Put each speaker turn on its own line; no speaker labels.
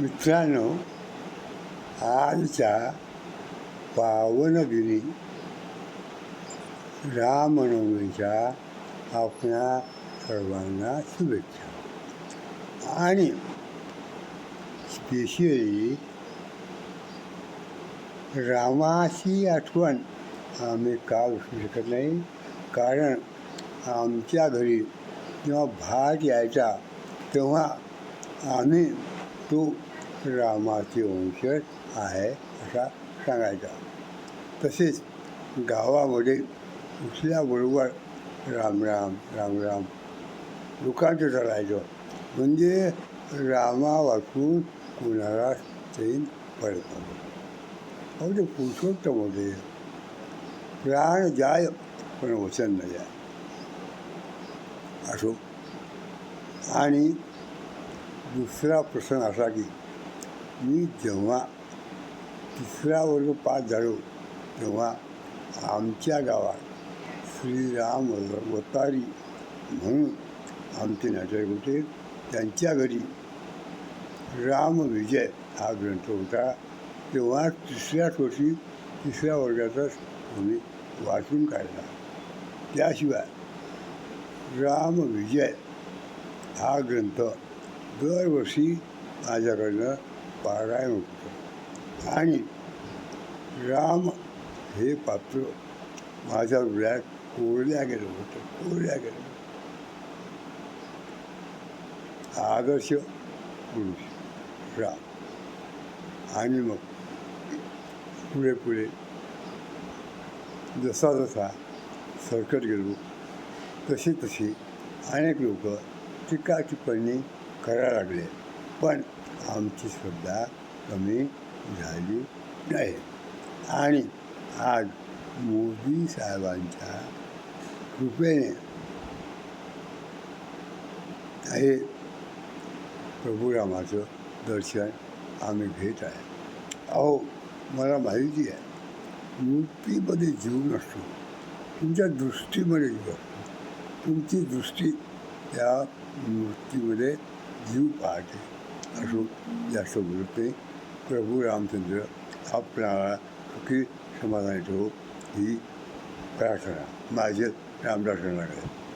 मित्रांनो आजच्या पावनगिरी रामनवमीच्या आपणा सर्वांना शुभेच्छा. आणि स्पेशली रामाची आठवण आम्ही का विसरू शकत नाही कारण आमच्या घरी जेव्हा भात यायचा तेव्हा आम्ही तो रामाचे वंशज आहे असा सांगायचा. तसेच गावामध्ये उठल्याबरोबर राम राम राम राम लोकांचं चालायचं. म्हणजे रामा वाचून कुणाला चैन पडत अहो ते पुरुषोत्तम होते प्राण जाय पण वचन न जाय असो. आणि दुसरा प्रसंग असा की मी जेव्हा तिसरा वर्ग पास झालो तेव्हा आमच्या गावात श्रीराम वतारी म्हणून आमचे नाटक होते. त्यांच्या घरी रामविजय हा ग्रंथ होता. तेव्हा तिसऱ्याच वर्षी तिसऱ्या वर्गाचाच आम्ही वाचून काढला. त्याशिवाय रामविजय हा ग्रंथ दरवर्षी माझ्याकडनं पारायण होतं आणि राम हे पात्र माझ्या हृदयात कोरल्या गेलं होतं कोरल्या गेलं आदर्श पुरुष राम. आणि मग पुढे पुढे जसा जसा सरकत गेलो तशी तशी अनेक लोक टीका टिप्पणी करायला लागले. पण आमची श्रद्धा कमी झाली नाही. आणि आज मोदी साहेबांच्या कृपेने हे प्रभू रामाचं दर्शन आम्ही घेत आहे. अहो मला माहिती आहे मूर्तीमध्ये जीव नसतो. तुमच्या दृष्टीमध्ये जीव असतो. तुमची दृष्टी त्या मूर्तीमध्ये जीव पाहते. असो जास्त बोलत प्रभू रामचंद्र आपणाला सुखी समाधानी ठेवू ही प्रार्थना. माझे रामदास लागले